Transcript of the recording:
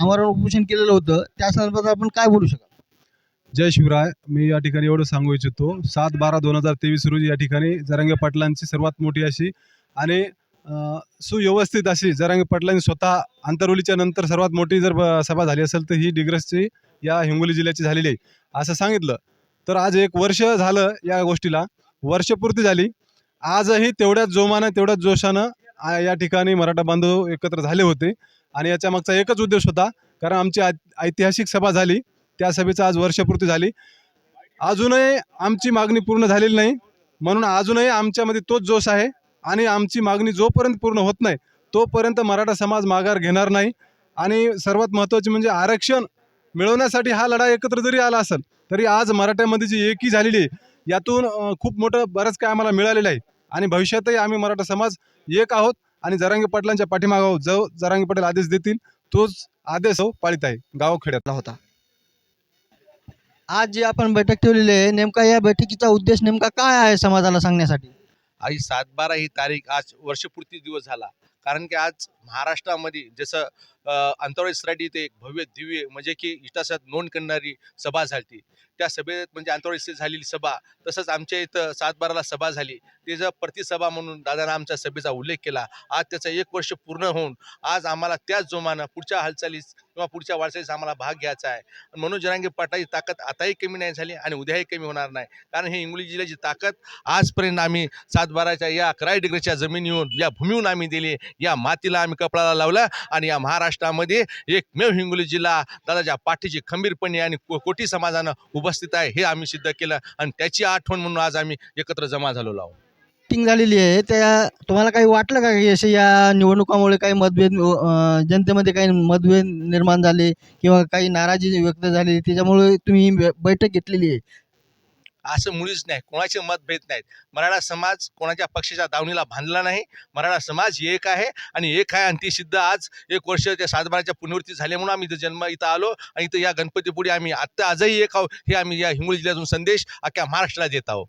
आमरण उपोषण केलेलं होतं. त्या संदर्भात आपण काय बोलू शकाल? जय शिवराय. मी या ठिकाणी एवढं सांगू इच्छितो. सात बारा दोन हजार तेवीस रोजी या ठिकाणी जरांगे पाटलांची सर्वात मोठी अशी आणि सुव्यवस्थित अशी जरांगे पाटलांनी स्वतः आंतरवलीच्या नंतर सर्वात मोठी जर सभा झाली असेल तर ही डिग्रसची या हिंगोली जिल्ह्याची झालेली आहे. असं सांगितलं. तर आज एक वर्ष झालं या गोष्टीला. वर्षपूर्ती झाली. आजही तेवढ्याच जोमानं तेवढ्याच जोशानं आ- या ठिकाणी मराठा बांधव एकत्र झाले होते. आणि याच्या मागचा एकच उद्देश होता कारण आमची ऐतिहासिक सभा झाली. त्या सभेचा आज वर्षपूर्ती झाली. अजूनही आमची मागणी पूर्ण झालेली नाही. म्हणून अजूनही आमच्यामध्ये तोच जोश आहे. आणि आमची मागणी जोपर्यंत पूर्ण होत नाही तोपर्यंत मराठा समाज माघार घेणार नाही. आणि सर्वात महत्त्वाचे म्हणजे आरक्षण मिळवण्यासाठी हा लढा एकत्र जरी आला असेल तरी आज मराठ्यामध्ये जी एकी झालेली आहे यातून खूप मोठं बरंच काय आम्हाला मिळालेलं आहे. आणि भविष्यातही आम्ही मराठा समाज एक आहोत आणि जरांगे पाटलांच्या पाठीमागं आहोत. जो जरांगे पाटील आदेश देतील तोच आदेश हो पाळीत आहे गावखेड्यात होता. आज जी आपण बैठक ठेवलेली आहे नेमका या बैठकीचा उद्देश नेमका काय आहे समाजाला सांगण्यासाठी? आई सातबारा ही तारीख आज वर्षपूर्ती दिवस झाला. कारण की आज महाराष्ट्रामध्ये जसं अ, आंतरराष्ट्रीय सोसायटी एक भव्य दिव्य म्हणजे की इतिहासात नोंद करणारी सभा झाली त्या सभेत म्हणजे आंतरराष्ट्रीय झालेली सभा तसंच आमच्या इथं सातबाराला सभा झाली. त्याचा प्रतिसभा म्हणून दादानं आमच्या सभेचा उल्लेख केला आज त्याचं एक वर्ष पूर्ण होऊन आज आम्हाला त्याच जोमानं पुढच्या हालचालीस किंवा पुढच्या वाटचालीस आम्हाला भाग घ्यायचा आहे. म्हणून मनोज पाटाची ताकद आताही कमी नाही झाली आणि उद्याही कमी होणार नाही. कारण हे हिंगोली जिल्ह्याची ताकद आजपर्यंत आम्ही सातबाराच्या या अकरा डिग्रीच्या जमिनीहून या भूमीहून आम्ही दिली या मातीला आम्ही कपडाला लावला आणि या महाराष्ट्रामध्ये एकमेव हिंगोली जिल्हा दादाच्या पाठीची खंबीरपणे आणि को- कोटी समाजानं उपस्थित आहे हे आम्ही सिद्ध केलं आणि त्याची आठवण म्हणून आज आम्ही एकत्र जमा झालेलो आहोत. मीटिंग झालेली आहे. त्या तुम्हाला काही वाटलं का? की असे या निवडणुकामुळे काही मतभेद जनतेमध्ये काही मतभेद निर्माण झाले किंवा काही नाराजी व्यक्त झाली त्याच्यामुळे तुम्ही बै- बैठक घेतलेली आहे. असं मुळीच नाही. कोणाचे मतभेद नाहीत. मराठा समाज कोणाच्या पक्षाच्या दावणीला बांधला नाही. मराठा समाज एक आहे आणि एक आहे आणि ती सिद्ध आज एक वर्ष त्या सातबाराच्या पुनर्वृत्ती झाल्यामुळे आम्ही इथं जन्म इथं आलो आणि इथं या गणपतीपुढे आम्ही आत्ता आजही एक आहोत. हे आम्ही या हिंगोली जिल्ह्यातून संदेश अख्ख्या महाराष्ट्राला देत आहोत.